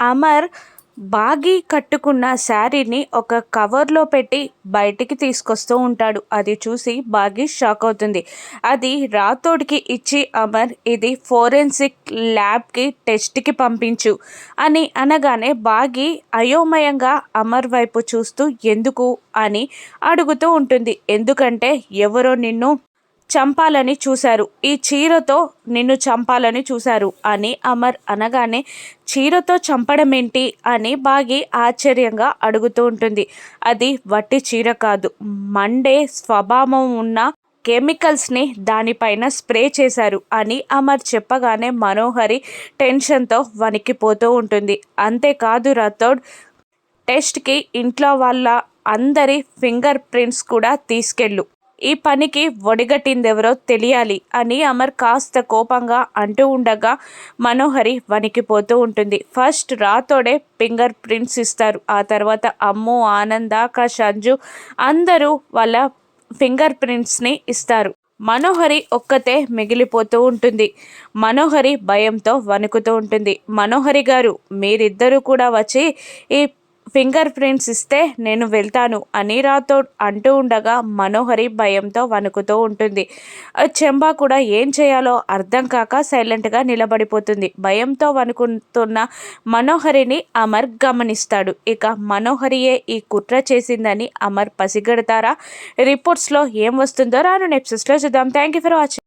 అమర్ బాగి కట్టుకున్న శారీని ఒక కవర్లో పెట్టి బయటికి తీసుకొస్తూ ఉంటాడు. అది చూసి బాగి షాక్ అవుతుంది. అది రాతోడికి ఇచ్చి అమర్ ఇది ఫోరెన్సిక్ ల్యాబ్కి టెస్ట్కి పంపించు అని అనగానే బాగి అయోమయంగా అమర్ వైపు చూస్తూ ఎందుకు? అని అడుగుతూ ఉంటుంది. ఎందుకంటే ఎవరో నిన్ను చంపాలని చూశారు. ఈ చీరతో నిన్ను చంపాలని చూశారు అని అమర్ అనగానే చీరతో చంపడం ఏంటి అని బాగి ఆశ్చర్యంగా అడుగుతూ ఉంటుంది. అది వట్టి చీర కాదు. మండే స్వభావం ఉన్న కెమికల్స్ని దానిపైన స్ప్రే చేశారు అని అమర్ చెప్పగానే మనోహరి టెన్షన్తో వణికిపోతూ ఉంటుంది. అంతేకాదు రథోడ్ టెస్ట్కి ఇంట్లో వాళ్ళ అందరి ఫింగర్ ప్రింట్స్ కూడా తీసుకెళ్ళు. ఈ పనికి ఒడిగట్టిందెవరో తెలియాలి అని అమర్ కాస్త కోపంగా అంటూ ఉండగా మనోహరి వణికిపోతూ ఉంటుంది. ఫస్ట్ రాతోడే ఫింగర్ ప్రింట్స్ ఇస్తారు. ఆ తర్వాత అమ్ము ఆనంద్ ఆకాష్ అంజు అందరూ వాళ్ళ ఫింగర్ ప్రింట్స్ని ఇస్తారు. మనోహరి ఒక్కతే మిగిలిపోతూ ఉంటుంది. మనోహరి భయంతో వణుకుతూ ఉంటుంది. మనోహరి గారు మీరిద్దరూ కూడా వచ్చి ఈ ఫింగర్ ప్రింట్స్ ఇస్తే నేను వెళ్తాను అని రాతో అంటూ ఉండగా మనోహరి భయంతో వణుకుతూ ఉంటుంది. చెంబా కూడా ఏం చేయాలో అర్థం కాక సైలెంట్గా నిలబడిపోతుంది. భయంతో వణుకుతున్న మనోహరిని అమర్ గమనిస్తాడు. ఇక మనోహరియే ఈ కుట్ర చేసిందని అమర్ పసిగడతారా? రిపోర్ట్స్లో ఏం వస్తుందో రాను నెప్సెస్లో చూద్దాం. Thank you for watching